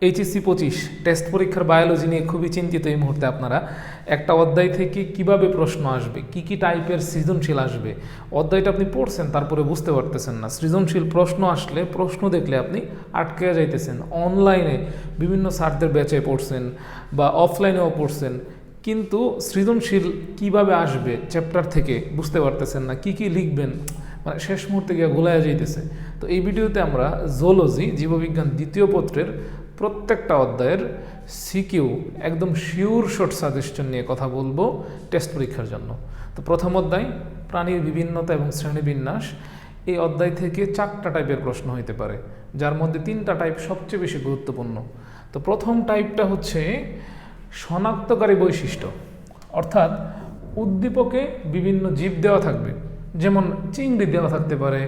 HSC পঁচিশ test পরীক্ষার biology নিয়ে খুবই চিন্তিত এই মুহূর্তে আপনারা। একটা অধ্যায় থেকে কীভাবে প্রশ্ন আসবে? কি কি টাইপের সৃজনশীল আসবে? অধ্যায়টা আপনি পড়ছেন, তারপরে বুঝতে পারতেছেন না। সৃজনশীল প্রশ্ন আসলে প্রশ্ন দেখলে আপনি আটকে যাইতেছেন। অনলাইনে বিভিন্ন স্যারদের ব্যাচে পড়ছেন বা অফলাইনেও পড়ছেন। কিন্তু সৃজনশীল কীভাবে আসবে চ্যাপ্টার থেকে বুঝতে পারতেছেন না। কি কি লিখবেন? মানে শেষ মুহূর্তে গিয়ে গোলায় যাইতেছে। তো এই ভিডিওতে আমরা জোলজি জীববিজ্ঞান দ্বিতীয় পত্রের প্রত্যেকটা অধ্যায়ের সিকিউ, একদম শিওর শর্ট সাজেশন নিয়ে কথা বলব টেস্ট পরীক্ষার জন্য। তো প্রথম অধ্যায়, প্রাণীর বিভিন্নতা এবং শ্রেণীবিন্যাস। এই অধ্যায় থেকে চারটা টাইপের প্রশ্ন হইতে পারে, যার মধ্যে তিনটা টাইপ সবচেয়ে বেশি গুরুত্বপূর্ণ। তো প্রথম টাইপটা হচ্ছে শনাক্তকারী বৈশিষ্ট্য, অর্থাৎ উদ্দীপকে বিভিন্ন জীব দেওয়া থাকবে, যেমন চিংড়ি দেওয়া থাকতে পারে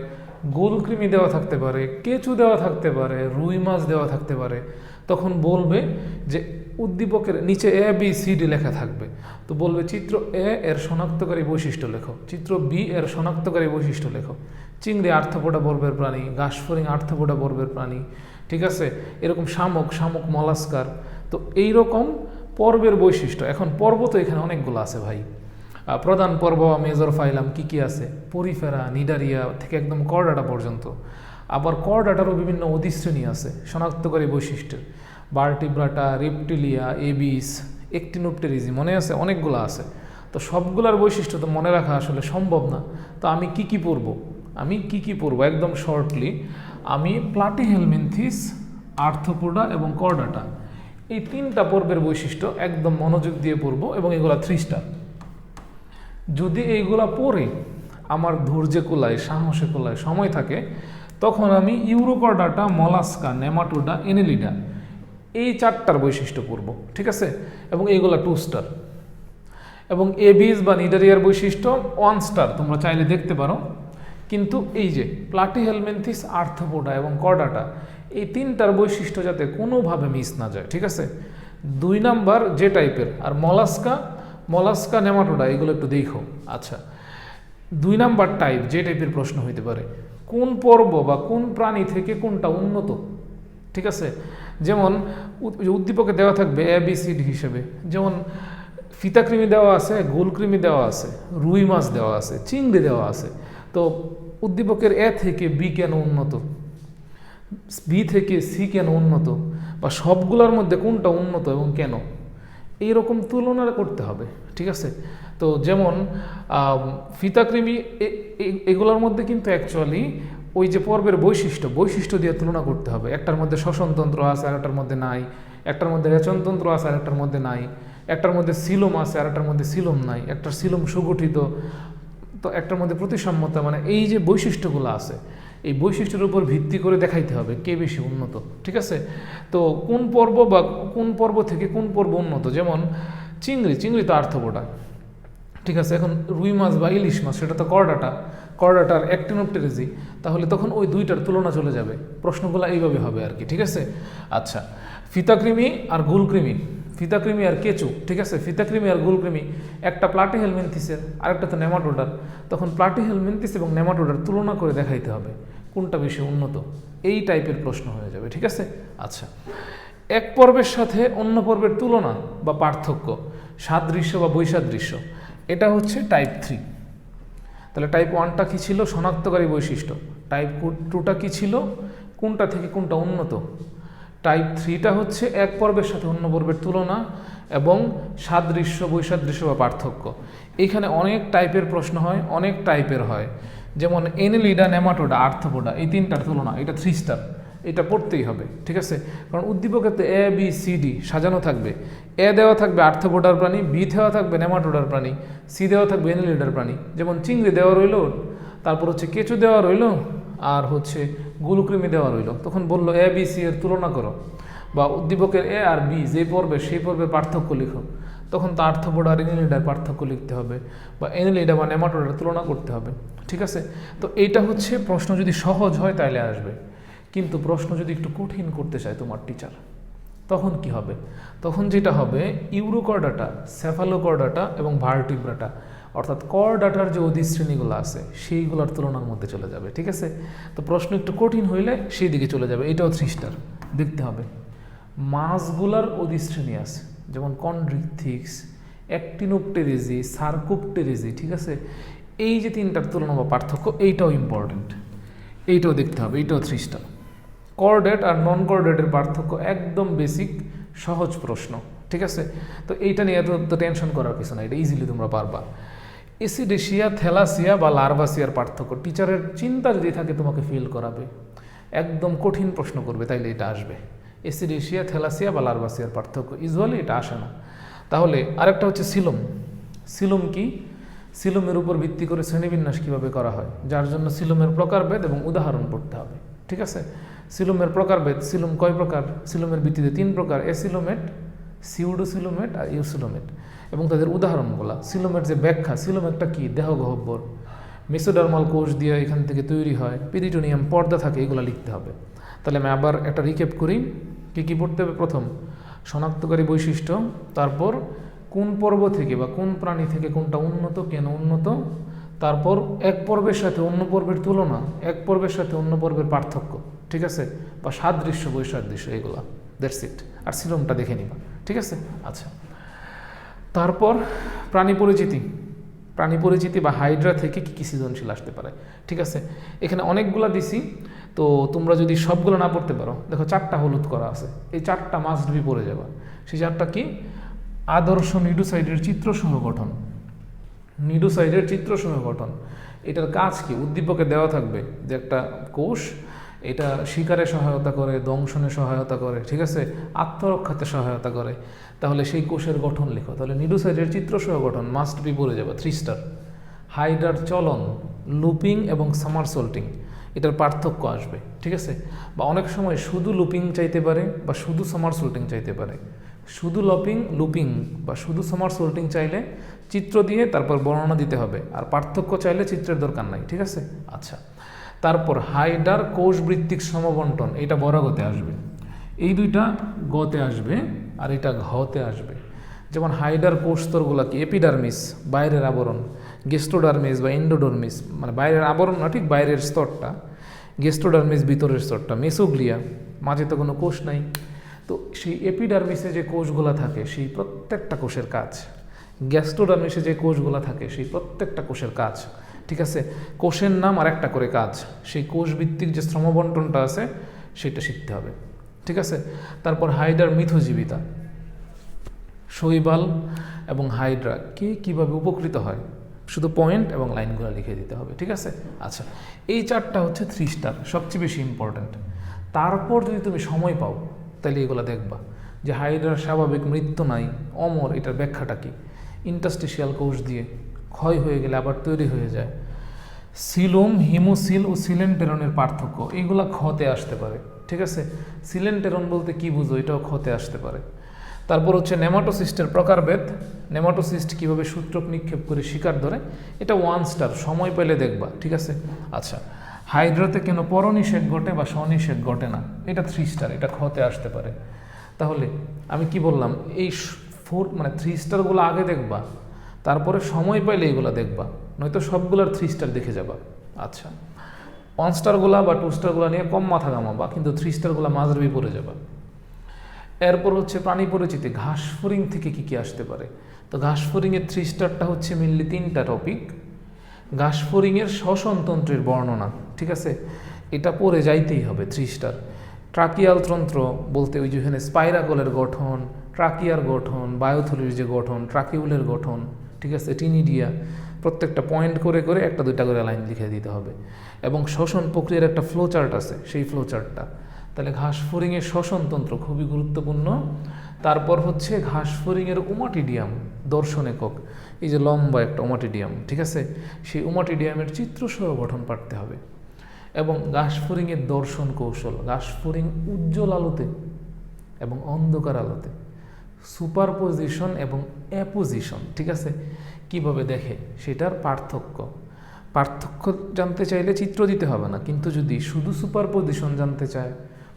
গোলকৃমি দেওয়া থাকতে পারে, কেঁচু দেওয়া থাকতে পারে, রুই মাছ দেওয়া থাকতে পারে, তখন বলবে যে উদ্দীপকের নিচে এ বি সি ডি লেখা থাকবে। তো বলবে চিত্র এ এর শনাক্তকারী বৈশিষ্ট্য লেখো, চিত্র বি এর শনাক্তকারী বৈশিষ্ট্য লেখো। চিংড়ি আর্থপোডা বর্বের প্রাণী, ঘাসফড়িং আর্থপোডা বর্বের প্রাণী, ঠিক আছে? এরকম শামুক শামুক মলাস্কার। তো এই রকম পর্বের বৈশিষ্ট্য। এখন পর্ব তো এখানে অনেকগুলো আছে ভাই। প্রধান পর্ব মেজর ফাইলাম কি কি আছে? পরিফেরা, নিডারিয়া থেকে একদম করডাটা পর্যন্ত। আবার করডাটারও বিভিন্ন অধিশ্রেণী আছে, শনাক্তকারী বৈশিষ্ট্যের। বার্টিব্রাটা রেপটিলিয়া এবিস একটিনোপটেরিজি মনে আছে? অনেকগুলো আছে। তো সবগুলার বৈশিষ্ট্য তো মনে রাখা আসলে সম্ভব না। তো আমি কি কি পড়ব? আমি কি কি পড়ব? একদম শর্টলি আমি প্লাটি প্লাটিহেলমিনথিস আর্থোপোডা এবং করডাটা এই তিনটা পর্বের বৈশিষ্ট্য একদম মনোযোগ দিয়ে পড়ব এবং এগুলা থ্রি স্টার যদি এইগুলা পড়ে, আমার ধৈর্যে কোলায় সাহসে কোলায় সময় থাকে, তখন আমি ইউরোকর্ডাটা মলাস্কা, নেমাটোডা, এনেলিডা এই চারটার বৈশিষ্ট্য পড়ব, ঠিক আছে? এবং এইগুলা টু স্টার এবং এ এবিস বা নিডারিয়ার বৈশিষ্ট্য ওয়ান স্টার তোমরা চাইলে দেখতে পারো। কিন্তু এই যে প্লাটি হেলমেন্থিস আর্থোপোডা এবং কর্ডাটা এই তিনটার বৈশিষ্ট্য যাতে কোনোভাবে মিস না যায়, ঠিক আছে? দুই নাম্বার যে টাইপের আর মলাস্কা মলাস্কা, নেমাটোডা, এগুলো একটু দেখো। আচ্ছা দুই নাম্বার টাইপ যে টাইপের প্রশ্ন হইতে পারে। কোন পর্ব বা কোন প্রাণী থেকে কোনটা উন্নত? ঠিক আছে? যেমন উদ্দীপকে দেওয়া থাকবে এ বি হিসেবে। যেমন, ফিতাকৃমি দেওয়া আছে, গোলকৃমি দেওয়া আছে, রুই মাছ দেওয়া আছে, চিংড়ি দেওয়া আছে। তো উদ্দীপকের এ থেকে বি কেন উন্নত? বি থেকে সি কেন উন্নত? বা সবগুলোর মধ্যে কোনটা উন্নত এবং কেন? এই রকম তুলনা করতে হবে, ঠিক আছে? তো যেমন ফিতাকৃমি এগুলোর মধ্যে কিন্তু অ্যাকচুয়ালি ওই যে পর্বের বৈশিষ্ট্য বৈশিষ্ট্য দিয়ে তুলনা করতে হবে। একটার মধ্যে শ্বসনতন্ত্র আছে আর একটার মধ্যে নাই। একটার মধ্যে রেচনতন্ত্র আছে আর একটার মধ্যে নাই। একটার মধ্যে সিলোম আছে আর একটার মধ্যে সিলোম নাই। একটার সিলোম সুগঠিত। তো একটার মধ্যে প্রতিসাম্যতা মানে এই যে বৈশিষ্ট্যগুলো আছে এই বৈশিষ্ট্যের উপর ভিত্তি করে দেখাইতে হবে কে বেশি উন্নত, ঠিক আছে? তো কোন পর্ব বা কোন পর্ব থেকে কোন পর্ব উন্নত? যেমন চিংড়ি চিংড়ি তো আর্থপোডা ঠিক আছে? এখন রুই মাছ বা ইলিশ মাছ, সেটা তো করডাটা, করডাটার অ্যাক্টিনোপটেরিজি, তাহলে তখন ওই দুইটার তুলনা চলে যাবে। প্রশ্নগুলো এইভাবে হবে আর কি, ঠিক আছে? আচ্ছা ফিতাকৃমি আর গুলকৃমি। ফিতাকৃমি আর কেঁচু, ঠিক আছে? ফিতাকৃমি আর গুলকৃমি, একটা প্লাটিহেলমিনথিসের আরেকটা তো নেমাটোডার। তখন প্লাটিহেলমিনথিস এবং নেমাটোডার তুলনা করে দেখাইতে হবে কোনটা বেশি উন্নত। এই টাইপের প্রশ্ন হয়ে যাবে, ঠিক আছে? আচ্ছা এক পর্বের সাথে অন্য পর্বের তুলনা বা পার্থক্য, সাদৃশ্য বা বৈসাদৃশ্য, এটা হচ্ছে টাইপ থ্রি তাহলে টাইপ ওয়ানটা কী ছিল? শনাক্তকারী বৈশিষ্ট্য। টাইপ টুটা কী ছিল? কোনটা থেকে কোনটা উন্নত? টাইপ থ্রিটা হচ্ছে এক পর্বের সাথে অন্য পর্বের তুলনা এবং সাদৃশ্য, বৈসাদৃশ্য বা পার্থক্য। এখানে অনেক টাইপের প্রশ্ন হয়, অনেক টাইপের হয়। যেমন এনেলিডা নেমাটোডা আর্থপোডা এই তিনটার তুলনা, এটা থ্রি স্টার এটা পড়তেই হবে, ঠিক আছে? কারণ উদ্দীপকেতে এ বি সি ডি সাজানো থাকবে। এ দেওয়া থাকবে আর্থপোডার প্রাণী বি দেওয়া থাকবে নেমাটোডার প্রাণী সি দেওয়া থাকবে এনিলিডার প্রাণী। যেমন চিংড়ি দেওয়া রইল, তারপর হচ্ছে কেঁচু দেওয়া রইল, আর হচ্ছে গুলকৃমি দেওয়া রইল। তখন বলল, এ, বি, সি এর তুলনা করো। বা উদ্দীপকের এ আর বি, যে পর্বে, সেই পর্বে পার্থক্য লিখো। তখন তো আর্থপোডা আর এনিলিডার পার্থক্য লিখতে হবে বা এনিলিডা বা নেমাটোডার তুলনা করতে হবে। ঠিক আছে? তো এইটা হচ্ছে, প্রশ্ন যদি সহজ হয় তাহলে আসবে। কিন্তু প্রশ্ন যদি একটু কঠিন করতে চায় তোমার টিচার তখন কি হবে? তখন যেটা হবে, ইউরোকর্ডাটা সেফালোকর্ডাটা এবং ভার্টিব্রাটা অর্থাৎ করডাটার যে অধিশ্রেণীগুলো আছে, সেইগুলোর তুলনার মধ্যে চলে যাবে, ঠিক আছে? তো প্রশ্ন একটু কঠিন হইলে সেই দিকে চলে যাবে, এটাও থ্রি স্টার দেখতে হবে। মাছগুলার অধিশ্রেণী আছে, যেমন কন্ড্রিথিক্স অ্যাক্টিনোপটেরিজি সার্কোপটেরিজি ঠিক আছে? এই যে তিনটার তুলনা বা পার্থক্য, এইটাও ইম্পর্টেন্ট এইটাও দেখতে হবে, এইটাও থ্রি স্টার কর্ডেট আর নন কর্ডেটের পার্থক্য একদম বেসিক সহজ প্রশ্ন, ঠিক আছে? তো এইটা নিয়ে এত টেনশন করার কিছু না এটা ইজিলি তোমরা পারবা। এসিডেশিয়া, থ্যালাসিয়া বা লার্ভাসিয়ার পার্থক্য। টিচারের চিন্তা যদি থাকে, তোমাকে ফিল করাবে। একদম কঠিন প্রশ্ন করবে, তাইলে এটা আসবে। এসিডেশিয়া, থ্যালাসিয়া বা লার্ভাসিয়ার পার্থক্য। ইউজুয়ালি এটা আসে না। তাহলে আরেকটা হচ্ছে সিলম। সিলম কি? সিলমের উপর ভিত্তি করে শ্রেণীবিন্যাস কীভাবে করা হয়? যার জন্য সিলমের প্রকারভেদ এবং উদাহরণ পড়তে হবে। ঠিক আছে? সিলমের প্রকারভেদ, সিলম কয় প্রকার? সিলমের ভিত্তিতে তিন প্রকার। এসিলোমেট সিউডোসিলোমেট আর ইউসিলোমেট। এবং তাদের উদাহরণগুলো। সিলোমেট যে ব্যাখ্যা সিলোমেটটা কি? দেহ গহব্বর। মেসোডার্মাল কোষ দিয়ে এখান থেকে তৈরি হয়, পিরিটোনিয়াম পর্দা থাকে, এগুলো লিখতে হবে। তাহলে আমি আবার একটা রিকেপ করি। কী কী পড়তে হবে? প্রথম, শনাক্তকারী বৈশিষ্ট্য, তারপর কোন পর্ব থেকে বা কোন প্রাণী থেকে কোনটা উন্নত, কেন উন্নত, তারপর এক পর্বের সাথে অন্য পর্বের তুলনা, এক পর্বের সাথে অন্য পর্বের পার্থক্য, ঠিক আছে? বা সাদৃশ্য, বৈসাদৃশ্য, এগুলা দ্যাটস ইট আর সিরমটা দেখে নিবা, ঠিক আছে? আচ্ছা। তারপর প্রাণী পরিচিতি। প্রাণী পরিচিতি বা হাইড্রা থেকে কী কী সৃজনশীল আসতে পারে? ঠিক আছে? এখানে অনেকগুলা দিছি। তো তোমরা যদি সবগুলো না পড়তে পারো, দেখো চারটা হলুদ করা আছে। এই চারটা মাস্ট বি পড়ে যাবা। সেই চারটা কি? আদর্শ নিডোসাইডের চিত্রসহ গঠন। নিডোসাইডের চিত্রসহ গঠন। এটার কাজ কি? উদ্দীপকে দেওয়া থাকবে যে একটা কোষ, এটা শিকারে সহায়তা করে, দংশনে সহায়তা করে, ঠিক আছে? আত্মরক্ষাতে সহায়তা করে। তাহলে সেই কোষের গঠন লেখো। তাহলে নিডোসাইডের চিত্রসহ গঠন মাস্ট বি পড়ে যাবে থ্রি স্টার হাইডার চলন লুপিং এবং সামারসোল্টিং এটার পার্থক্য আসবে, ঠিক আছে? বা অনেক সময় শুধু লুপিং চাইতে পারে বা শুধু সামারসোল্টিং চাইতে পারে। শুধু লপিং লুপিং বা শুধু সামারসোল্টিং চাইলে চিত্র দিয়ে তারপর বর্ণনা দিতে হবে, আর পার্থক্য চাইলে চিত্রের দরকার নাই, ঠিক আছে? আচ্ছা তারপর হাইডার কোষ বৃত্তিক সমবন্টন, এটা বড় গতে আসবে। এই দুইটা গতে আসবে আর এটা ঘতে আসবে। যেমন হাইডার কোষ স্তরগুলো কি? এপিডার্মিস, বাইরের আবরণ, গেস্টোডার্মিস বা এন্ডোডার্মিস মানে বাইরের আবরণ না, ঠিক বাইরের স্তরটা। গেস্টোডার্মিস ভিতরের স্তরটা, মেসোগ্লিয়া, মাঝে তো কোনো কোষ নাই। তো সেই এপিডার্মিসে যে কোষগুলো থাকে, সেই প্রত্যেকটা কোষের কাজ। গ্যাস্ট্রোডার্মিসে যে কোষগুলো থাকে, সেই প্রত্যেকটা কোষের কাজ। ঠিক আছে? কোষের নাম আর একটা করে কাজ। সেই কোষ ভিত্তিক যে শ্রমবন্টনটা আছে, সেটা শিখতে হবে। ঠিক আছে? তারপর হাইডার মিথজীবিতা, শৈবাল এবং হাইড্রা কে কীভাবে উপকৃত হয়? শুধু পয়েন্ট এবং লাইনগুলো লিখে দিতে হবে, ঠিক আছে? আচ্ছা এই চারটা হচ্ছে থ্রি স্টার সবচেয়ে বেশি ইম্পর্ট্যান্ট তারপর যদি তুমি সময় পাও, তাহলে এগুলো দেখবা যে হাইড্রার স্বাভাবিক মৃত্যু নাই, অমর, এটার ব্যাখ্যাটা কি? ইন্টাস্টিশিয়াল কোষ দিয়ে ক্ষয় হয়ে গেলে আবার তৈরি হয়ে যায়। সিলোম, হিমোসিল ও সিলেন্টেরনের পার্থক্য এইগুলা ক্ষতে আসতে পারে। ঠিক আছে? সিলেন্টেরন বলতে কি বুঝো? এটাও ক্ষতে আসতে পারে। তারপর হচ্ছে নেমাটোসিস্টের প্রকারভেদ। নেমাটোসিস্ট কীভাবে সূত্রক নিক্ষেপ করে শিকার ধরে? এটা ওয়ান স্টার সময় পেলে দেখবা, ঠিক আছে? আচ্ছা হাইড্রোতে কেন পরনিষেধ ঘটে বা স্বনিষেধ ঘটে না? এটা থ্রি স্টার এটা ক্ষতে আসতে পারে। তাহলে আমি কি বললাম? এই ফোর মানে থ্রি স্টারগুলো আগে দেখবা, তারপরে সময় পাইলে এইগুলো দেখবা, নয়তো সবগুলোর থ্রি স্টার দেখে যাবা। আচ্ছা ওয়ান স্টারগুলা বা টু স্টারগুলো নিয়ে কম মাথা ঘামাবা, কিন্তু থ্রি স্টারগুলো মাঝরবি পড়ে যাবা। এরপর হচ্ছে প্রাণী পরিচিতি, ঘাস ফরিং থেকে কি কি আসতে পারে? তো ঘাস ফরিংয়ের থ্রি স্টারটা হচ্ছে মেনলি তিনটা টপিক ঘাস ফরিংয়ের শ্বসনতন্ত্রের বর্ণনা, ঠিক আছে? এটা পড়ে যাইতেই হবে থ্রি স্টার ট্রাকিয়াল তন্ত্র বলতে ওই যেখানে স্পাইরাকলের গঠন, ট্রাকিয়ার গঠন, বায়োথলির যে গঠন, ট্রাকিউলের গঠন, ঠিক আছে? টিনিডিয়া। প্রত্যেকটা পয়েন্ট করে করে একটা, দুইটা করে লাইন লিখে দিতে হবে। এবং শ্বসন প্রক্রিয়ার একটা ফ্লো চার্ট আছে, সেই ফ্লো চার্টটা তাহলে ঘাস ফরিংয়ের শ্বসনতন্ত্র খুবই গুরুত্বপূর্ণ। তারপর হচ্ছে ঘাস ফরিংয়ের উমাটিডিয়াম দর্শন একক এই যে লম্বা একটা উমাটিডিয়াম, ঠিক আছে? সেই উমাটিডিয়ামের চিত্রসহ গঠন পাঠতে হবে। এবং ঘাস ফরিংয়ের দর্শন কৌশল ঘাস ফরিং উজ্জ্বল আলোতে এবং অন্ধকার আলোতে। সুপারপোজিশন এবং অ্যাপোজিশন ঠিক আছে? কীভাবে দেখে? সেটার পার্থক্য। পার্থক্য জানতে চাইলে চিত্র দিতে হবে না, কিন্তু যদি শুধু সুপারপোজিশন জানতে চায়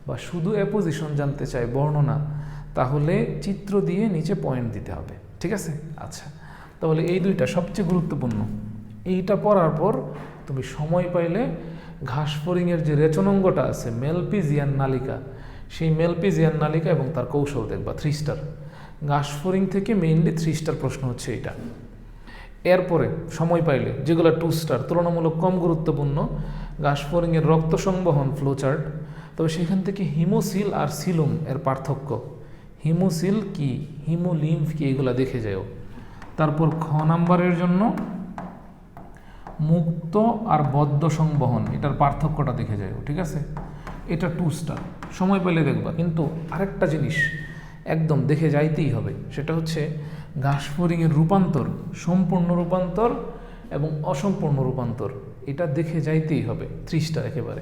বা শুধু অ্যাপোজিশন জানতে চায় বর্ণনা, তাহলে চিত্র দিয়ে নিচে পয়েন্ট দিতে হবে, ঠিক আছে? আচ্ছা তাহলে এই দুইটা সবচেয়ে গুরুত্বপূর্ণ। এইটা পড়ার পর তুমি সময় পাইলে ঘাস ফরিংয়ের যে রেচনাঙ্গটা আছে, মেলপিজিয়ান নালিকা, সেই মেলপিজিয়ান নালিকা এবং তার কৌশল দেখবা, থ্রি স্টার। গাসফোরিং থেকে মেইনলি থ্রি স্টার প্রশ্ন হচ্ছে এটা এরপরে সময় পাইলে যেগুলো টু স্টার তুলনামূলক কম গুরুত্বপূর্ণ, গাসফোরিংয়ের রক্ত সংবহন ফ্লোচার্ট তবে সেখান থেকে হিমোসিল আর সিলুম এর পার্থক্য। হিমোসিল কি হিমোলিম্ফ কি, এগুলা দেখে যাও। তারপর খ নাম্বারের জন্য মুক্ত আর বদ্ধ সংবহন, এটার পার্থক্যটা দেখে যাও, ঠিক আছে? এটা টু স্টার সময় পেলে দেখবা। কিন্তু আরেকটা জিনিস একদম দেখে যাইতেই হবে, সেটা হচ্ছে ঘাসফড়িংয়ের রূপান্তর, সম্পূর্ণ রূপান্তর এবং অসম্পূর্ণ রূপান্তর, এটা দেখে যাইতেই হবে স্টার একেবারে।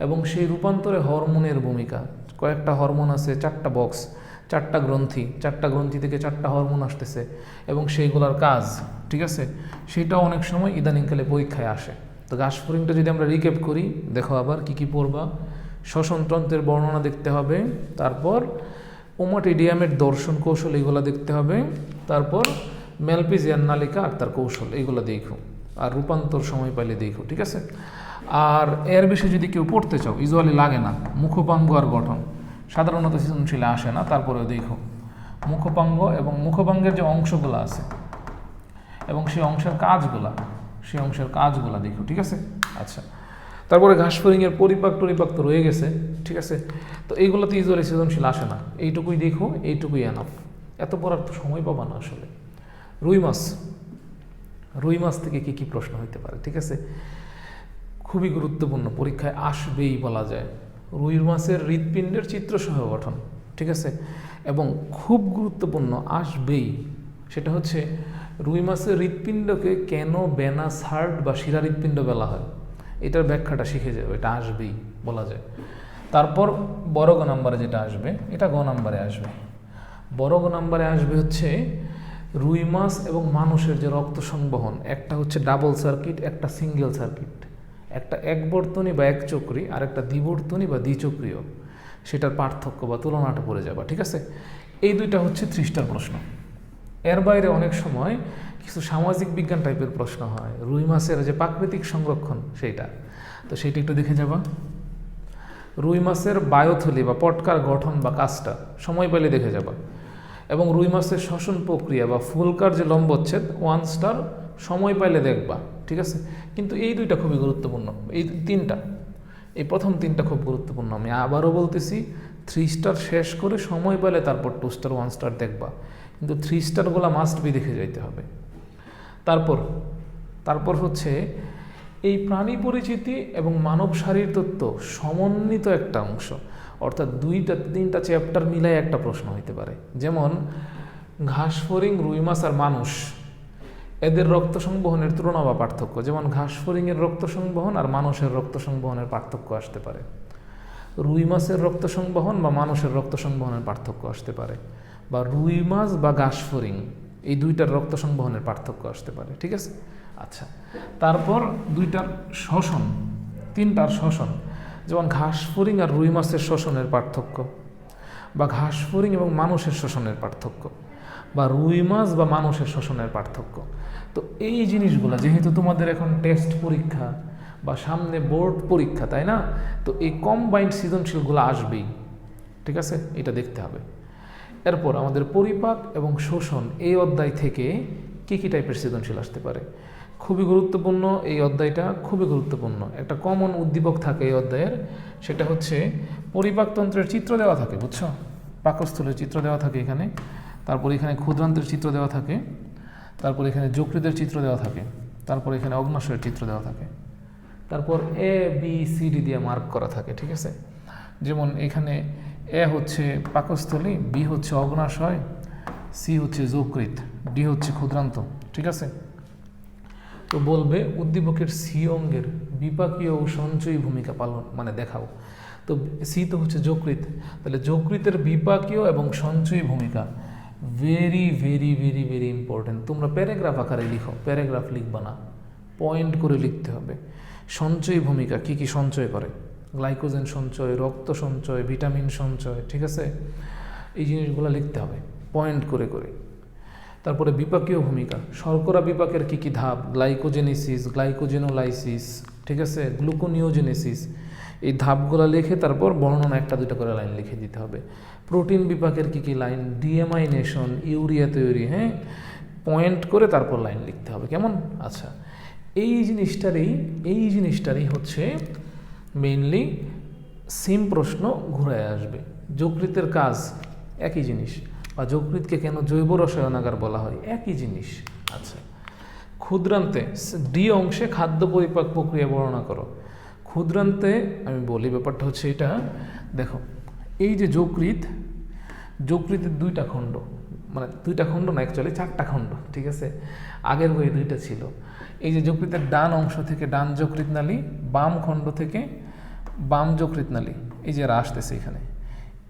এবং সেই রূপান্তরে হরমোনের ভূমিকা, কয়েকটা হরমোন আছে, চারটা বক্স, চারটা গ্রন্থি চারটা গ্রন্থি থেকে চারটা হরমোন আসতেছে এবং সেইগুলোর কাজ, ঠিক আছে? সেটাও অনেক সময় ইদানিংকালে পরীক্ষায় আসে। তো ঘাসফড়িংটা যদি আমরা রিকেপ করি, দেখো আবার কি কি পড়বা। শ্বসনতন্ত্রের বর্ণনা দেখতে হবে, তারপর ওমাটিডিয়ামের দর্শন কৌশল এইগুলো দেখতে হবে। তারপর মেলপিজিয়ান নালিকা আর তার কৌশল, এইগুলো দেখো। আর রূপান্তর সময় পাইলে দেখো, ঠিক আছে? আর এর বিষয়ে যদি কেউ পড়তে চাও, ইজুয়ালি লাগে না, মুখপাঙ্গ আর গঠন। সাধারণত সৃজনশীলে আসে না, তারপরেও দেখো। মুখপাঙ্গ এবং মুখপাঙ্গের যে অংশগুলো আছে, এবং সেই অংশের কাজগুলা সেই অংশের কাজগুলা দেখো, ঠিক আছে? আচ্ছা। তারপরে ঘাসফড়িংয়ের পরিপাক টরিপাক তো রয়ে গেছে, ঠিক আছে? তো এইগুলোতে ইউজুয়ালি সৃজনশীল আসে না। এইটুকুই দেখো, এইটুকুই এনাফ এত পড়ার তো সময় পাবা না আসলে। রুই মাছ রুই মাছ থেকে কী কী প্রশ্ন হইতে পারে, ঠিক আছে? খুবই গুরুত্বপূর্ণ, পরীক্ষায় আসবেই বলা যায়। রুই মাছের হৃৎপিণ্ডের চিত্রসহ গঠন, ঠিক আছে? এবং খুব গুরুত্বপূর্ণ, আসবেই। সেটা হচ্ছে, রুই মাছের হৃৎপিণ্ডকে কেন বেনা সার্ট বা শিরা হৃৎপিণ্ড বলা হয়? এটার ব্যাখ্যাটা শিখে যাবে এটা আসবেই বলা যায়। তারপর বড় গ নাম্বারে যেটা আসবে, এটা গ নাম্বারে আসবে। বড় গ নাম্বারে আসবে হচ্ছে রুই মাছ এবং মানুষের যে রক্ত সংবহন, একটা হচ্ছে ডাবল সার্কিট, একটা সিঙ্গেল সার্কিট। একটা একবর্তনী বা এক চক্রি আর একটা দ্বিবর্তনী বা দ্বিচক্রীয়। সেটার পার্থক্য বা তুলনাটা পড়ে যাবা, ঠিক আছে? এই দুইটা হচ্ছে ত্রিশটার প্রশ্ন। এর বাইরে অনেক সময় কিছু সামাজিক বিজ্ঞান টাইপের প্রশ্ন হয়। রুই মাছের যে প্রাকৃতিক সংরক্ষণ, সেইটা। তো সেইটা একটু দেখে যাবা। রুই মাছের বায়োথলি বা পটকার গঠন বা কাজটা, সময় পেলে দেখে যাবা। এবং রুই মাছের শ্বসন প্রক্রিয়া বা ফুলকার যে লম্বচ্ছেদ ওয়ান স্টার সময় পাইলে দেখবা, ঠিক আছে? কিন্তু এই দুইটা খুবই গুরুত্বপূর্ণ। এই তিনটা, এই প্রথম তিনটা খুব গুরুত্বপূর্ণ। আমি আবারও বলতেছি থ্রি স্টার শেষ করে সময় পেলে তারপর টু স্টার ওয়ান স্টার দেখবা। কিন্তু থ্রি স্টারগুলো মাস্ট বি দেখে যাইতে হবে। তারপর তারপর হচ্ছে এই প্রাণী পরিচিতি এবং মানব শারীর তত্ত্ব সমন্বিত একটা অংশ। অর্থাৎ দুইটা, তিনটা চ্যাপ্টার মিলাই একটা প্রশ্ন হইতে পারে। যেমন, ঘাসফড়িং রুই মাছ আর মানুষ, এদের রক্ত সংবহনের তুলনা বা পার্থক্য। যেমন, ঘাসফড়িংয়ের রক্ত সংবহন আর মানুষের রক্ত সংবহনের পার্থক্য আসতে পারে। রুই মাছের রক্ত সংবহন বা মানুষের রক্ত সংবহনের পার্থক্য আসতে পারে। বা রুই মাছ বা ঘাসফড়িং। এই দুইটার রক্ত সংবহনের পার্থক্য আসতে পারে, ঠিক আছে? আচ্ছা তারপর দুইটার শ্বসন, তিনটার শ্বসন, যেমন ঘাস ঘাসফড়িং আর রুই মাছের শ্বসনের পার্থক্য বা ঘাস ঘাসফড়িং এবং মানুষের শ্বসনের পার্থক্য বা রুই মাছ বা মানুষের শ্বসনের পার্থক্য। তো এই জিনিসগুলো, যেহেতু তোমাদের এখন টেস্ট পরীক্ষা বা সামনে বোর্ড পরীক্ষা, তাই না? তো এই কম্বাইন্ড সৃজনশীলগুলো আসবেই, ঠিক আছে? এটা দেখতে হবে। এরপর আমাদের পরিপাক এবং শোষণ এই অধ্যায় থেকে কী কী টাইপের সৃজনশীল আসতে পারে? খুবই গুরুত্বপূর্ণ এই অধ্যায়টা, খুবই গুরুত্বপূর্ণ। একটা কমন উদ্দীপক থাকে এই অধ্যায়ের, সেটা হচ্ছে পরিপাকতন্ত্রের চিত্র দেওয়া থাকে, বুঝছ? পাকস্থলের চিত্র দেওয়া থাকে এখানে, তারপর এখানে ক্ষুদ্রান্তের চিত্র দেওয়া থাকে, তারপর এখানে যকৃতের চিত্র দেওয়া থাকে, তারপর এখানে অগ্নাশয়ের চিত্র দেওয়া থাকে। তারপর এ বি সি ডি দিয়ে মার্ক করা থাকে, ঠিক আছে? যেমন এখানে এ হচ্ছে পাকস্থলী, বি হচ্ছে অগ্নাশয়, সি হচ্ছে যকৃত ডি হচ্ছে ক্ষুদ্রান্ত, ঠিক আছে? তো বলবে উদ্দীপকের সি অঙ্গের বিপাকীয় ও সঞ্চয়ী ভূমিকা পালন মানে দেখাও। তো সি তো হচ্ছে যকৃত তাহলে যকৃতের বিপাকীয় এবং সঞ্চয়ী ভূমিকা very very very very important তোমরা প্যারাগ্রাফ আকারে লিখো, প্যারাগ্রাফ লিখবা না পয়েন্ট করে লিখতে হবে। সঞ্চয়ী ভূমিকা কি কি সঞ্চয় করে? গ্লাইকোজেন সঞ্চয়, রক্ত সঞ্চয়, ভিটামিন সঞ্চয়, ঠিক আছে? এই জিনিসগুলো লিখতে হবে পয়েন্ট করে করে। তারপরে বিপাকীয় ভূমিকা, শর্করা বিপাকের কী কী ধাপ? গ্লাইকোজেনেসিস, গ্লাইকোজেনোলাইসিস, ঠিক আছে? গ্লুকোনিওজেনেসিস, এই ধাপগুলো লিখে তারপর বর্ণনা একটা দুটো করে লাইন লিখে দিতে হবে। প্রোটিন বিপাকের কী কী লাইন? ডিএমাইনেশন ইউরিয়া তৈরি হ্যাঁ? পয়েন্ট করে তারপর লাইন লিখতে হবে, কেমন? আচ্ছা এই জিনিসটারই এই জিনিসটারই হচ্ছে মেইনলি সেম প্রশ্ন ঘুরায় আসবে। যকৃতের কাজ একই জিনিস বা যকৃতকে কেন জৈব রসায়নাগার বলা হয় একই জিনিস। আচ্ছা ক্ষুদ্রান্তে ডি অংশে খাদ্য পরিপাক প্রক্রিয়া বর্ণনা করো। ক্ষুদ্রান্তে আমি বলি ব্যাপারটা হচ্ছে এটা, দেখো, এই যে যকৃত, যকৃতের দুইটা খণ্ড মানে দুইটা খণ্ড না অ্যাকচুয়ালি চারটা খণ্ড, ঠিক আছে? আগের বইয়ে দুইটা ছিল। এই যে যকৃতের ডান অংশ থেকে ডান যকৃত নালী, বাম খণ্ড থেকে বাম যকৃত নালী, এই যে এরা আসতেছে এখানে।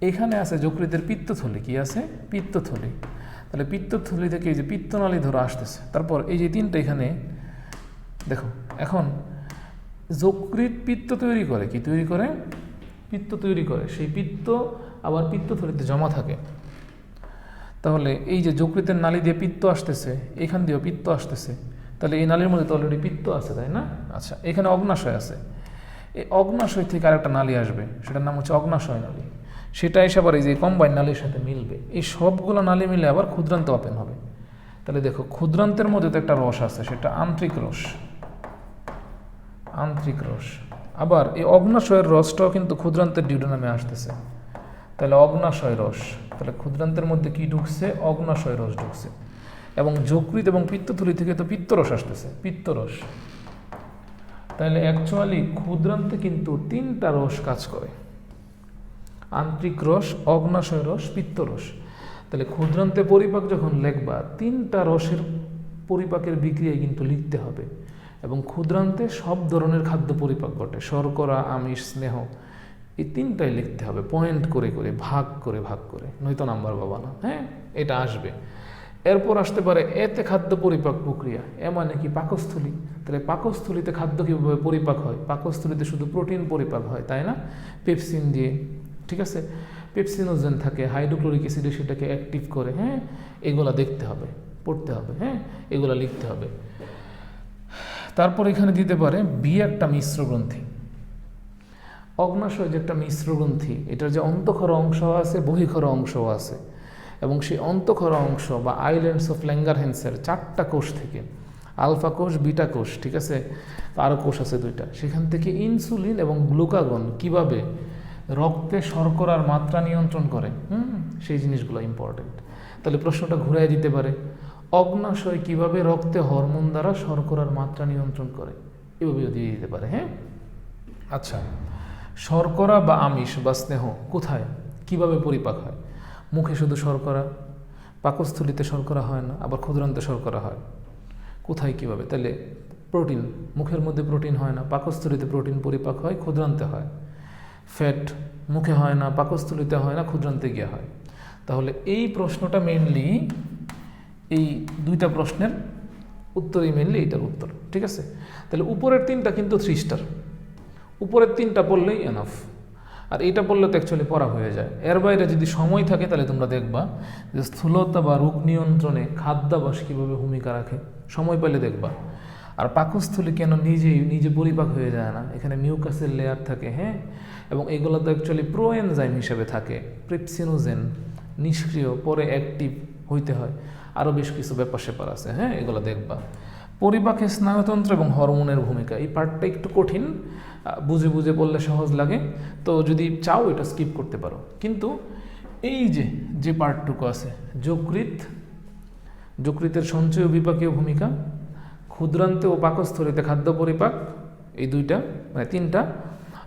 এখানে আছে যকৃতের পিত্তথলি, কি আছে? পিত্তথলি। তাহলে পিত্তথলি থেকে এই যে পিত্তনালী ধরে আসতেছে। তারপর এই যে তিনটা এখানে, দেখো, এখন যকৃত পিত্ত তৈরি করে, কি তৈরি করে? পিত্ত তৈরি করে। সেই পিত্ত আবার পিত্তথলিতে জমা থাকে। তাহলে এই যে যকৃতের নালী দিয়ে পিত্ত আসতেছে, এখান দিয়েও পিত্ত আসতেছে। তাহলে এই নালীর মধ্যে তো অলরেডি পিত্ত আছে, তাই না? আচ্ছা এখানে অগ্নাশয় আছে। এই অগ্নাশয় থেকে আরেকটা নালী আসবে, সেটার নাম হচ্ছে অগ্নাশয় নালী। সেটা এসে আবার এই যে কম্বাইন নালীর সাথে মিলবে। এই সবগুলো নালী মিলে আবার ক্ষুদ্রান্ত ওপেন হবে। তাহলে দেখো, ক্ষুদ্রান্তের মধ্যে তো একটা রস আছে, সেটা আন্তরিক রস। আন্তরিক রস। আবার এই অগ্নাশয়ের রসটাও কিন্তু ক্ষুদ্রান্তের ডিউডোনামে আসতেছে। তাহলে অগ্নাশয় রস। তাহলে ক্ষুদ্রান্তের মধ্যে কি ঢুকছে? অগ্নাশয় রস ঢুকছে। এবং যকৃত এবং পিত্তথলি থেকে তো পিত্তরস আসতেছে, পিত্তরস। তাহলে অ্যাকচুয়ালি ক্ষুদ্রান্তে কিন্তু তিনটা রস কাজ করে। আন্তরিক রস, অগ্নাশয় রস পিত্তরস তাহলে ক্ষুদ্রান্তে পরিপাক যখন লেখবা, তিনটা রসের পরিপাকের বিক্রিয়ায় কিন্তু লিখতে হবে। এবং ক্ষুদ্রান্তে সব ধরনের খাদ্য পরিপাক ঘটে। শর্করা, আমিষ, স্নেহ, এই তিনটাই লিখতে হবে। পয়েন্ট করে করে, ভাগ করে ভাগ করে। নয়তো নাম্বার পাবা না। হ্যাঁ এটা আসবে। এরপর আসতে পারে, এতে খাদ্য পরিপাক প্রক্রিয়া। এ মানে কি? পাকস্থলী। তাহলে পাকস্থলীতে খাদ্য কীভাবে পরিপাক হয়? পাকস্থলীতে শুধু প্রোটিন পরিপাক হয়, তাই না? পেপসিন দিয়ে, ঠিক আছে? পেপসিনোজেন থাকে, হাইড্রোক্লোরিক অ্যাসিডে সেটাকে অ্যাক্টিভ করে হ্যাঁ? এগুলা দেখতে হবে, পড়তে হবে হ্যাঁ? এগুলা লিখতে হবে। তারপর এখানে দিতে পারে বি একটা মিশ্র গ্রন্থি। অগ্নাশয় যে একটা মিশ্র গ্রন্থি, এটার যে অন্তঃক্ষর অংশ আছে, বহিখর অংশও আছে। এবং সেই অন্তঃক্ষর অংশ বা আইল্যান্ডস অফ ল্যাঙ্গারহেন্সের চারটা কোষ থেকে আলফা কোষ বিটা কোষ, ঠিক আছে? আরও কোষ আছে দুইটা। সেখান থেকে ইনসুলিন এবং গ্লুকাগন কীভাবে রক্তে শর্করার মাত্রা নিয়ন্ত্রণ করে? হুম, সেই জিনিসগুলো ইম্পর্টেন্ট তাহলে প্রশ্নটা ঘুরাই দিতে পারে। অগ্নাশয় কীভাবে রক্তে হরমোন দ্বারা শর্করার মাত্রা নিয়ন্ত্রণ করে? এভাবেও দিয়ে দিতে পারে হ্যাঁ? আচ্ছা শর্করা বা আমিষ বা স্নেহ কোথায়? কীভাবে পরিপাক হয়? মুখে শুধু শর্করা, পাকস্থলিতে শর্করা হয় না, আবার ক্ষুদ্রান্তে শর্করা হয়। কোথায় কীভাবে? তাহলে প্রোটিন, মুখের মধ্যে প্রোটিন হয় না, পাকস্থলিতে প্রোটিন পরিপাক হয়, ক্ষুদ্রান্তে হয়। ফ্যাট মুখে হয় না, পাকস্থলিতে হয় না, ক্ষুদ্রান্তে গিয়ে হয়। তাহলে এই প্রশ্নটা মেনলি এই দুইটা প্রশ্নের উত্তরই মেনলি এইটার উত্তর, ঠিক আছে? তাহলে উপরের তিনটা কিন্তু থ্রি স্টার উপরের তিনটা পড়লেই এনাফ আর এটা পড়লে তো অ্যাকচুয়ালি পড়া হয়ে যায়। এর বাইরে যদি সময় থাকে তাহলে তোমরা দেখবা যে স্থূলতা বা রোগ নিয়ন্ত্রণে খাদ্যাভাস কীভাবে ভূমিকা রাখে, সময় পেলে দেখবা। আর পাকস্থলী কেন নিজেই নিজে পরিপাক হয়ে যায় না? এখানে মিউকাসের লেয়ার থাকে হ্যাঁ? এবং এগুলো তো অ্যাকচুয়ালি প্রোএনজাইম হিসেবে থাকে প্রিপসিনোজেন নিষ্ক্রিয়, পরে অ্যাক্টিভ হইতে হয়। আরও বেশ কিছু ব্যাপার স্যাপার আছে হ্যাঁ? এগুলো দেখবা। পরিপাকে স্নায়ুতন্ত্র এবং হরমোনের ভূমিকা, এই পার্টটা একটু কঠিন বুঝে বুঝে বললে সহজ লাগে। তো যদি চাও এটা স্কিপ করতে পারো। কিন্তু এই যে যে পার্টটুকু আছে যকৃত যকৃতের সঞ্চয় বিপাকীয় ভূমিকা, ক্ষুদ্রান্তে ও পাকস্থলিতে খাদ্য পরিপাক, এই দুইটা মানে তিনটা,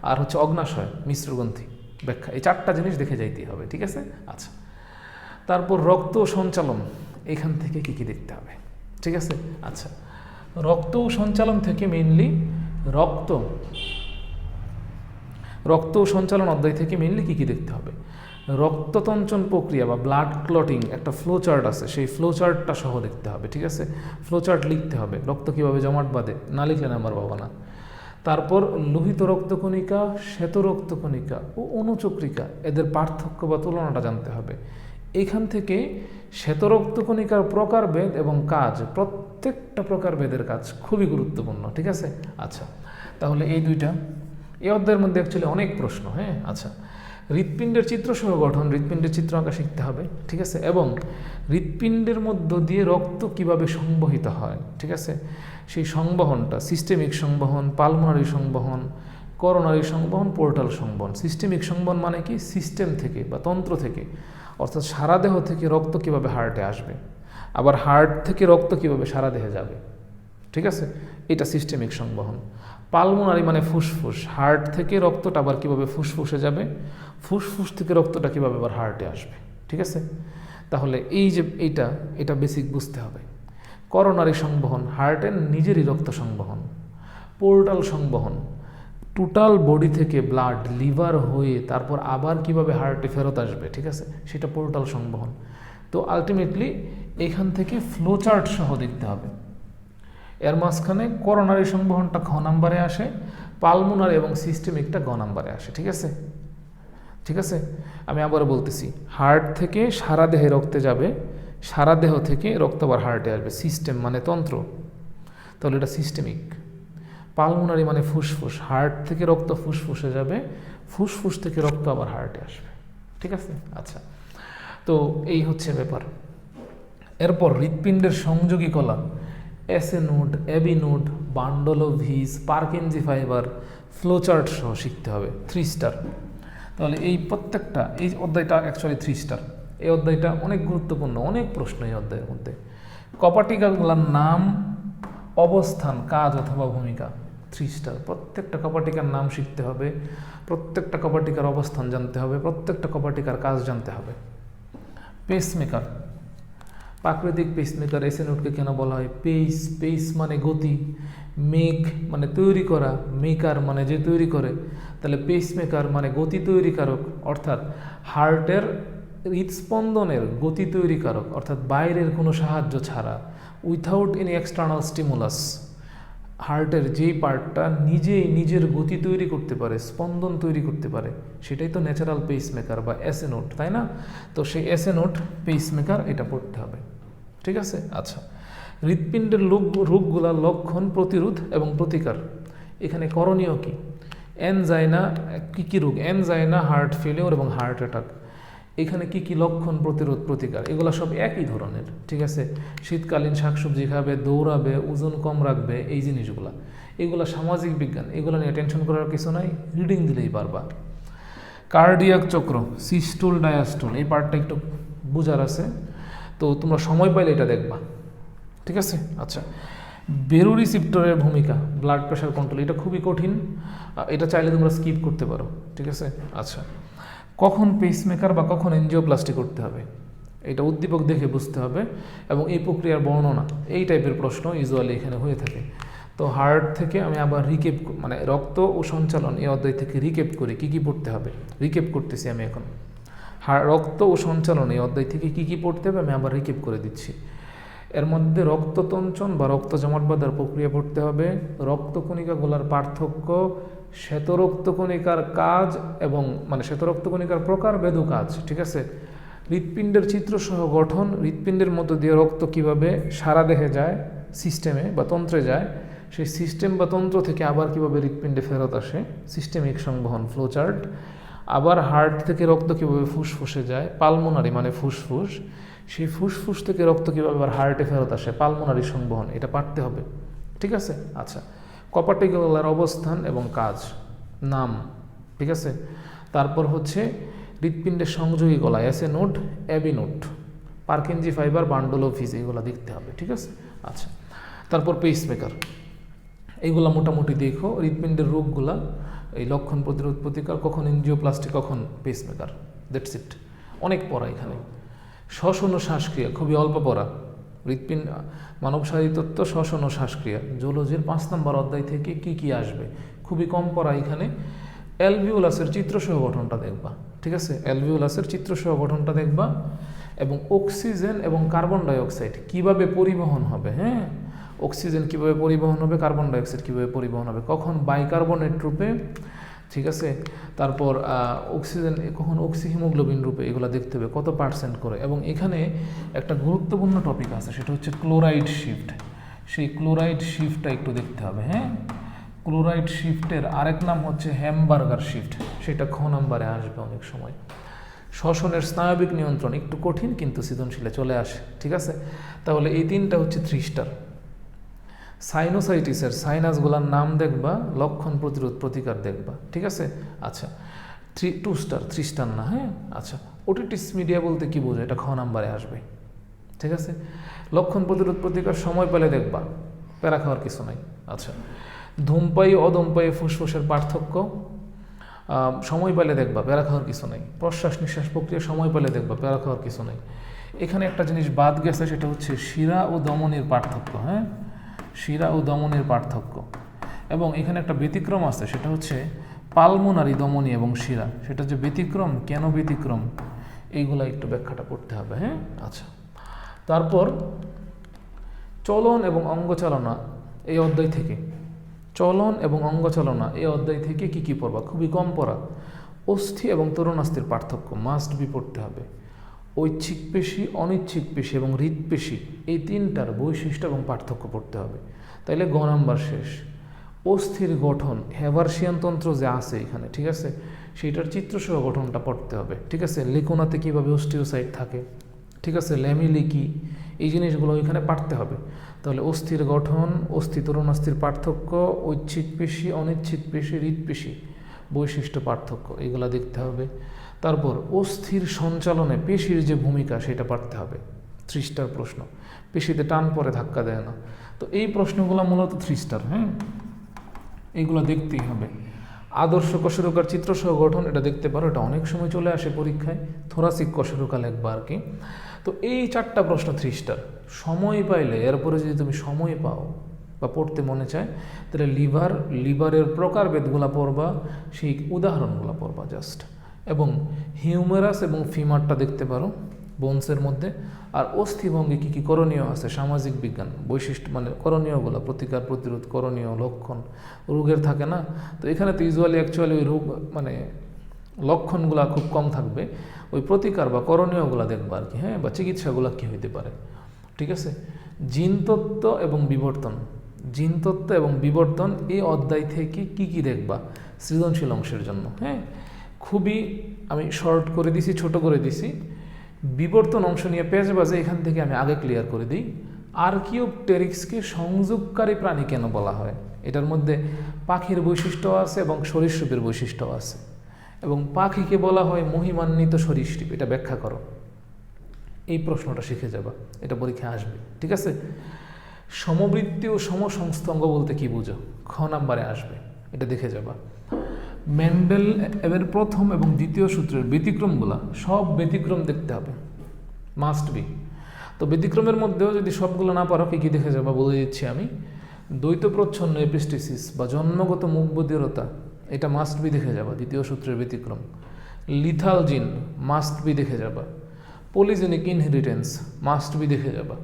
আর হচ্ছে অগ্নাশয়, মিশ্রগ্রন্থি ব্যাখ্যা। এই চারটা জিনিস দেখে যাইতেই হবে, ঠিক আছে? আচ্ছা। তারপর রক্ত সঞ্চালন, এখান থেকে কি কি দেখতে হবে? ঠিক আছে? আচ্ছা। রক্ত সঞ্চালন থেকে মেনলি রক্ত রক্ত সঞ্চালন অধ্যায় থেকে মেনলি কী কী দেখতে হবে? রক্ততঞ্চন প্রক্রিয়া বা ব্লাড ক্লটিং একটা ফ্লো চার্ট আছে, সেই ফ্লো চার্টটা সহ দেখতে হবে, ঠিক আছে? ফ্লো চার্ট লিখতে হবে, রক্ত কীভাবে জমাট বাঁধে? না লিখলে নাম্বার পাবো না। তারপর লোহিত রক্তকণিকা শ্বেত রক্তকণিকা ও অনুচক্রিকা, এদের পার্থক্য বা তুলনাটা জানতে হবে। এখান থেকে শ্বেত রক্তকণিকার প্রকারভেদ এবং কাজ, প্রত্যেকটা প্রকারভেদের কাজ খুবই গুরুত্বপূর্ণ, ঠিক আছে? আচ্ছা তাহলে এই দুইটা এই অধ্যায়ের মধ্যে অ্যাকচুয়ালি অনেক প্রশ্ন হ্যাঁ? আচ্ছা হৃৎপিণ্ডের চিত্রসহ গঠন, হৃৎপিণ্ডের চিত্র আঁকা শিখতে হবে, ঠিক আছে? এবং হৃৎপিণ্ডের মধ্য দিয়ে রক্ত কীভাবে সংবহিত হয়, ঠিক আছে? সেই সংবহনটা সিস্টেমিক সংবহন পালমোনারি সংবহন করোনারি সংবহন পোর্টাল সংবহন। সিস্টেমিক সংবহন মানে কি? সিস্টেম থেকে বা তন্ত্র থেকে, অর্থাৎ সারা দেহ থেকে রক্ত কীভাবে হার্টে আসবে, আবার হার্ট থেকে রক্ত কীভাবে সারা দেহে যাবে, ঠিক আছে? এটা সিস্টেমিক সংবহন। পালমোনারি মানে ফুসফুস। হার্ট থেকে রক্তটা আবার কীভাবে ফুসফুসে যাবে? ফুসফুস থেকে রক্তটা কীভাবে আবার হার্টে আসবে? ঠিক আছে? তাহলে এই যে এইটা, এটা বেসিক বুঝতে হবে। করোনারি সংবহন, হার্টের নিজেরই রক্ত সংবহন পোর্টাল সংবহন টোটাল বডি থেকে ব্লাড লিভার হয়ে তারপর আবার কীভাবে হার্টে ফেরত আসবে? ঠিক আছে? সেটা পোর্টাল সংবহন। তো আলটিমেটলি এখান থেকে ফ্লোচার্ট সহ দেখতে হবে। এর মাঝখানে করোনারি সংবহনটা খ নাম্বারে আসে, পালমোনারি এবং সিস্টেমিকটা গ নাম্বারে আসে, ঠিক আছে? ঠিক আছে? আমি আবার বলতেছি হার্ট থেকে সারা দেহে রক্তে যাবে, সারা দেহ থেকে রক্ত আবার হার্টে আসবে। সিস্টেম মানে তন্ত্র। তাহলে এটা সিস্টেমিক পালমোনারি মানে ফুসফুস। হার্ট থেকে রক্ত ফুসফুসে যাবে, ফুসফুস থেকে রক্ত আবার হার্টে আসবে। ঠিক আছে? আচ্ছা। তো এই হচ্ছে ব্যাপার। এরপর হৃৎপিণ্ডের সংযোগী কলা। SA node AV node bundle of His Purkinje fibre, flowchart সহ শিখতে হবে। থ্রি স্টার তাহলে এই প্রত্যেকটা, এই অধ্যায়টা অ্যাকচুয়ালি থ্রি স্টার এই অধ্যায়টা অনেক গুরুত্বপূর্ণ, অনেক প্রশ্ন এই অধ্যায়ের মধ্যে। কপাটিকাগুলোর নাম, অবস্থান, কাজ অথবা ভূমিকা থ্রি স্টার প্রত্যেকটা কপাটিকার নাম শিখতে হবে, প্রত্যেকটা কপাটিকার অবস্থান জানতে হবে, প্রত্যেকটা কপাটিকার কাজ জানতে হবে। পেসমেকার প্রাকৃতিক পেসমেকার এসে নোটকে কেন বলা হয়? পেস পেস মানে গতি মেক মানে তৈরি করা মেকার মানে যে তৈরি করে। তাহলে পেস মেকার মানে গতি তৈরিকারক, অর্থাৎ হার্টের হৃদস্পন্দনের গতি তৈরিকারক, অর্থাৎ বাইরের কোনো সাহায্য ছাড়া উইথাউট এনি এক্সটার্নাল স্টিমুলাস হার্টের যেই পার্টটা নিজেই নিজের গতি তৈরি করতে পারে, স্পন্দন তৈরি করতে পারে, সেটাই তো ন্যাচারাল পেসমেকার বা এসএনোট তাই না? তো সেই এসএনোট পেসমেকার এটা পড়তে হবে, ঠিক আছে? আচ্ছা হৃৎপিণ্ডের রোগ রোগগুলার লক্ষণ প্রতিরোধ এবং প্রতিকার। এখানে করণীয় কি? এনজাইনা কী কী রোগ? এনজাইনা হার্ট ফেলিওর এবং হার্ট অ্যাটাক এখানে কি কি লক্ষণ প্রতিরোধ প্রতিকার? এগুলো সব একই ধরনের, ঠিক আছে? শীতকালীন শাকসবজি খাবে, দৌড়াবে, ওজন কম রাখবে, এই জিনিসগুলো। এগুলো সামাজিক বিজ্ঞান, এগুলো নিয়ে টেনশন করার কিছু নাই রিডিং দিলেই পারবা। কার্ডিয়াক চক্র সিস্টুল ডায়াস্টুল এই পার্টটা একটু বোঝার আছে। তো তোমরা সময় পাইলে এটা দেখবা, ঠিক আছে? আচ্ছা বেরু রিসিপ্টরের ভূমিকা ব্লাড প্রেশার কন্ট্রোল এটা খুবই কঠিন। এটা চাইলে তোমরা স্কিপ করতে পারো, ঠিক আছে? আচ্ছা কখন পেসমেকার বা কখন এনজিওপ্লাস্টি করতে হবে? এটা উদ্দীপক দেখে বুঝতে হবে এবং এই প্রক্রিয়ার বর্ণনা, এই টাইপের প্রশ্ন ইউজুয়ালি এখানে হয়ে থাকে। তো হার্ট থেকে আমি আবার রিকেপ মানে রক্ত ও সঞ্চালন এই অধ্যায় থেকে রিকেপ করি কী কী পড়তে হবে? রিকেপ করতেছি আমি এখন। হার রক্ত ও সঞ্চালন এই অধ্যায় থেকে কী কী পড়তে হবে আমি আবার রিকেপ করে দিচ্ছি। এর মধ্যে রক্ততঞ্চন বা রক্ত জমাট বাঁধার প্রক্রিয়া পড়তে হবে। রক্তকণিকাগুলোর পার্থক্য, শ্বেতরক্তকণিকার কাজ এবং মানে শ্বেতরক্তকণিকার প্রকার বেদু কাজ, ঠিক আছে? হৃৎপিণ্ডের চিত্রসহ গঠন, হৃৎপিণ্ডের মধ্য দিয়ে রক্ত কীভাবে সারা দেহে যায় সিস্টেমে বা তন্ত্রে যায়, সেই সিস্টেম বা তন্ত্র থেকে আবার কীভাবে হৃৎপিণ্ডে ফেরত আসে সিস্টেমিক সংবহন ফ্লোচার্ট আবার হার্ট থেকে রক্ত কীভাবে ফুসফুসে যায় পালমোনারি মানে ফুসফুস। সেই ফুসফুস থেকে রক্ত কীভাবে আবার হার্টে ফেরত আসে? পালমোনারি সংবহন, এটা পারতে হবে। ঠিক আছে? আচ্ছা। কপাটিকুলার অবস্থান এবং কাজ, নাম, ঠিক আছে? তারপর হচ্ছে হৃৎপিণ্ডের সংযোগী গলা S A node AV node Purkinje fibre bundle of His এগুলো দেখতে হবে, ঠিক আছে? আচ্ছা। তারপর পেসমেকার এইগুলা মোটামুটি দেখো, হৃৎপিণ্ডের রোগগুলা, এই লক্ষণ প্রতিরোধ প্রতিকার, কখন এনজিওপ্লাস্টি কখন পেসমেকার দ্যাটস ইট অনেক পড়া এখানে। শ্বসন শ্বাসক্রিয়া, খুবই অল্প পড়া। হৃৎপিণ্ড, মানব তত্ত্ব, শ্বসন ও শ্বাসক্রিয়া। জুলজির পাঁচ নম্বর অধ্যায় থেকে কি কি আসবে? খুবই কম পড়া এখানে। অ্যালভিওলাসের চিত্রসহ গঠনটা দেখবা, ঠিক আছে? অ্যালভিওলাসের চিত্রসহ গঠনটা দেখবা এবং অক্সিজেন এবং কার্বন ডাইঅক্সাইড কীভাবে পরিবহন হবে হ্যাঁ? অক্সিজেন কীভাবে পরিবহন হবে কার্বন ডাইঅক্সাইড কীভাবে পরিবহন হবে? কখন বাইকার্বনেট রূপে ঠিক আছে? তারপর অক্সিজেন, কখন অক্সিহিমোগ্লোবিন রূপে এগুলো দেখতে হবে, কত পার্সেন্ট করে? এবং এখানে একটা গুরুত্বপূর্ণ টপিক আছে, সেটা হচ্ছে ক্লোরাইড শিফট সেই ক্লোরাইড শিফটটা একটু দেখতে হবে হ্যাঁ? ক্লোরাইড শিফটের আরেক নাম হচ্ছে হ্যামবার্গার শিফট সেটা খ নাম্বারে আসবে অনেক সময়। শ্বসনের স্নায়বিক নিয়ন্ত্রণ একটু কঠিন, কিন্তু সৃজনশীলে চলে আসে, ঠিক আছে? তাহলে এই তিনটা হচ্ছে থ্রি স্টার সাইনোসাইটিসের সাইনাসগুলোর নাম দেখবা, লক্ষণ প্রতিরোধ প্রতিকার দেখবা, ঠিক আছে? আচ্ছা three, two star, three star না হ্যাঁ? আচ্ছা ওটিটিস মিডিয়া বলতে কি বোঝো এটা খ নাম্বারে আসবে, ঠিক আছে? লক্ষণ প্রতিরোধ প্রতিকার সময় পেলে দেখবা, প্যারা খাওয়ার কিছু নাই আচ্ছা। ধূমপায়ী, অধূমপায়ী, ফুসফুসের পার্থক্য সময় পেলে দেখবা, প্যারা খাওয়ার কিছু নাই। প্রশ্বাস নিঃশ্বাস প্রক্রিয়া সময় পেলে দেখবা, প্যারা খাওয়ার কিছু নাই। এখানে একটা জিনিস বাদ গেছে, সেটা হচ্ছে শিরা ও দমনের পার্থক্য হ্যাঁ? শিরা ও দমনের পার্থক্য। এবং এখানে একটা ব্যতিক্রম আছে, সেটা হচ্ছে পালমোনারি দমনী এবং শিরা। সেটা যে ব্যতিক্রম, কেন ব্যতিক্রম, এইগুলা একটু ব্যাখ্যাটা করতে হবে হ্যাঁ? আচ্ছা। তারপর চলন এবং অঙ্গচালনা, এই অধ্যায় থেকে। চলন এবং অঙ্গচালনা, এই অধ্যায় থেকে কি কি পড়বা? খুবই কম পড়া। অস্থি এবং তরুণাস্থির পার্থক্য মাস্ট বি পড়তে হবে। ঐচ্ছিক পেশি, অনিচ্ছিক পেশি এবং হৃদপেশি এই তিনটার বৈশিষ্ট্য এবং পার্থক্য পড়তে হবে। তাইলে গ নাম্বার শেষ। অস্থির গঠন হ্যাভার্সিয়ান তন্ত্র যে আছে এখানে, ঠিক আছে? সেইটার চিত্রসহ গঠনটা পড়তে হবে, ঠিক আছে? লিকোনাতে কীভাবে অস্টিওসাইট থাকে, ঠিক আছে? ল্যামিলি কি এই জিনিসগুলো এখানে পারতে হবে। তাহলে অস্থির গঠন, অস্থি তরুণাস্থির পার্থক্য, ঐচ্ছিক পেশি, অনিচ্ছিক পেশি হৃদপেশি বৈশিষ্ট্য পার্থক্য, এগুলো দেখতে হবে। তারপর অস্থির সঞ্চালনে পেশির যে ভূমিকা, সেটা পারতে হবে। থ্রি স্টার প্রশ্ন। পেশিতে টান পরে ধাক্কা দেয় না। তো এই প্রশ্নগুলো মূলত থ্রি স্টার হ্যাঁ? এইগুলো দেখতেই হবে। আদর্শ কশরুকার চিত্রসহ গঠন, এটা দেখতে পারো, এটা অনেক সময় চলে আসে পরীক্ষায়। থোরাসিক কশরুকা একবার কি। তো এই চারটা প্রশ্ন থ্রি স্টার সময় পাইলে, এরপরে যদি তুমি সময় পাও বা পড়তে মনে চায়, তাহলে লিভার, লিভারের প্রকারভেদগুলো পড়বা, সেই উদাহরণগুলো পড়বা জাস্ট এবং হিউমেরাস এবং ফিমারটা দেখতে পারো, বোনসের মধ্যে। আর অস্থিভঙ্গি কী কী করণীয় আছে? সামাজিক বিজ্ঞান, বৈশিষ্ট্য মানে করণীয়গুলো, প্রতিকার, প্রতিরোধ, করণীয়, লক্ষণ। রোগের থাকে না? তো এখানে তো ইউজুয়ালি অ্যাকচুয়ালি ওই রোগ মানে লক্ষণগুলো খুব কম থাকবে। ওই প্রতিকার বা করণীয়গুলো দেখবা আর কি হ্যাঁ? বা চিকিৎসাগুলো কী হইতে পারে? ঠিক আছে? জিনতত্ত্ব এবং বিবর্তন। জিনতত্ত্ব এবং বিবর্তন এই অধ্যায় থেকে কি কি দেখবা? সৃজনশীল অংশের জন্য হ্যাঁ? খুবই আমি শর্ট করে দিছি, ছোট করে দিছি। বিবর্তন অংশ নিয়ে পেজ বাজে এখান থেকে আমি আগে ক্লিয়ার করে দিই। আর্কিওপটেরিক্সকে সংযোগকারী প্রাণী কেন বলা হয়? এটার মধ্যে পাখির বৈশিষ্ট্য আছে এবং সরীসৃপের বৈশিষ্ট্য আছে। এবং পাখিকে বলা হয় মহিমান্বিত সরীসৃপ এটা ব্যাখ্যা করো। এই প্রশ্নটা শিখে যাবা। এটা পরীক্ষায় আসবে। ঠিক আছে? সমবৃত্তি ও সমসংস্তঙ্গ বলতে কি বুঝো? খ নাম্বারে আসবে। এটা দেখে যাবা। মেন্ডেল এর প্রথম এবং দ্বিতীয় সূত্রের ব্যতিক্রমগুলা সব ব্যতিক্রম দেখতে হবে। মাস্ট বি তো ব্যতিক্রমের মধ্যেও যদি সবগুলো না পারো, কী কী দেখে যাবা বলে দিচ্ছি আমি। দ্বৈত প্রচ্ছন্ন এপিস্টিসিস বা জন্মগত মুখবধিরতা, এটা মাস্ট বি দেখে যাবা, দ্বিতীয় সূত্রের ব্যতিক্রম। লিথাল জিন মাস্ট বি দেখে যাবা। পলিজেনিক ইনহেরিটেন্স মাস্ট বি দেখে যাবা।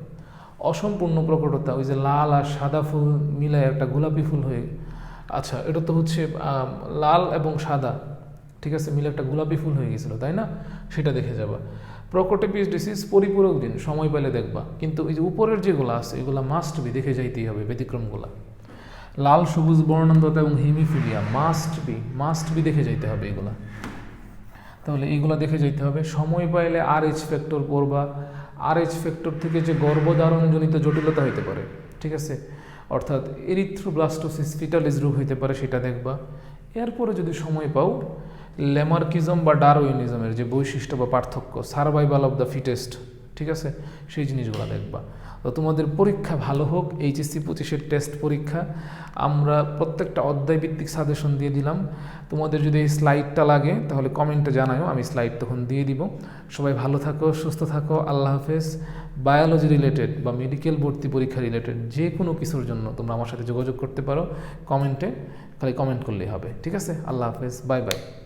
অসম্পূর্ণ প্রকটতা, ওই যে লাল আর সাদা ফুল মিলায় একটা গোলাপি ফুল হয়ে আচ্ছা এটা তো হচ্ছে লাল এবং সাদা। ঠিক আছে, মিলে একটা গোলাপি ফুল হয়ে গেছিল, তাই না? সেটা দেখে যাবা। প্রকোটেপিস ডিসিজ পরিপূরক দিন, সময় পেলে দেখবা। কিন্তু এই যে উপরের যেগুলো আছে, এগুলো মাস্ট বি দেখে যাইতেই হবে ব্যতিক্রমগুলা। লাল, সবুজ, বর্ণান্ধতা এবং haemophilia must be must be দেখে যাইতে হবে এগুলা। তাহলে এইগুলো দেখে যাইতে হবে। সময় পাইলে আর এইচ ফ্যাক্টর পড়বা। আর এইচ ফ্যাক্টর থেকে যে গর্ভধারণজনিত জটিলতা হইতে পারে, ঠিক আছে? অর্থাৎ এরিথ্রোব্লাস্টোসিস ফিটালিস রোগ হইতে পারে সেটা দেখবা। এরপরে যদি সময় পাও ল্যামার্কিজম বা ডারউইনিজমের যে বৈশিষ্ট্য বা পার্থক্য, সারভাইভাল অফ দ্য ফিটেস্ট, ঠিক আছে? সেই জিনিসগুলো দেখবা। তো তোমাদের পরীক্ষা ভালো হোক এইচএসসি পঁচিশের টেস্ট পরীক্ষা। আমরা প্রত্যেকটা অধ্যায় ভিত্তিক সাজেশন দিয়ে দিলাম। তোমাদের যদি এই স্লাইডটা লাগে, তাহলে কমেন্টে জানাও আমি স্লাইড তখন দিয়ে দিব। সবাই ভালো থাকো, সুস্থ থাকো, আল্লাহ হাফেজ। বায়োলজি রিলেটেড বা মেডিকেল ভর্তি পরীক্ষা রিলেটেড যে কোনো কিছুর জন্য তোমরা আমার সাথে যোগাযোগ করতে পারো। কমেন্টে খালি কমেন্ট করলেই হবে। ঠিক আছে? আল্লাহ হাফেজ। Bye bye